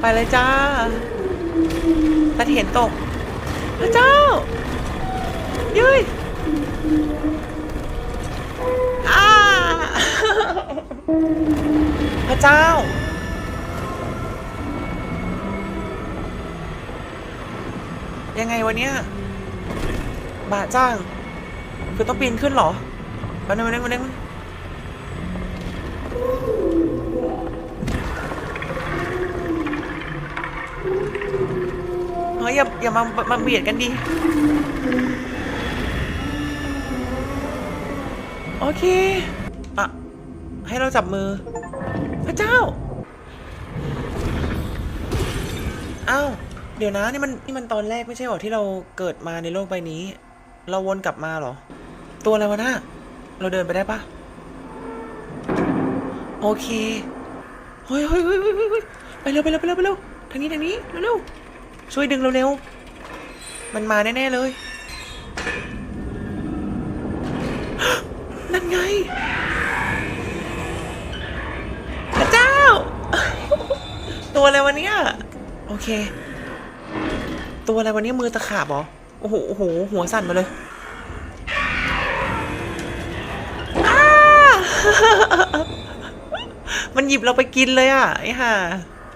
ไปเลยจ้าตะเถียนตกพระเจ้ายุ้ยอ้าพระเจ้า ยังไงวะเนี่ยบาจ้าง คือต้องปีนขึ้นเหรอมาหนึ่งมาหนึ่งมาหนึ่ง เฮ้ยอย่าอย่ามามาเบียดกันดิ โอเค อะ ให้เราจับมือ พระเจ้า อ้าว เดี๋ยวนะ นี่มันนี่มันตอนแรกไม่ใช่หรอที่เราเกิดมาในโลกใบนี้ เราวนกลับมาเหรอ ตัวอะไรวะน่ะเราเดินไปได้ปะโอเคเฮ้ยเฮ้ยเฮ้ยเฮ้ยเฮ้ยเฮ้ยไปเร็วไปเร็วไปเร็วไปเร็ว ทางนี้ทางนี้เร็วเร็วช่วยดึงเร็วๆมันมาแน่ๆเลย นั่นไงพระเจ้า ตัวอะไรวะเนี่ยโอเค ตัวอะไรวะเนี่ยมือตะขาบเหรอโอ้โหโอ้โหหัวสั่นมาเลยมันหยิบเราไปกินเลยอะไอ้ห่า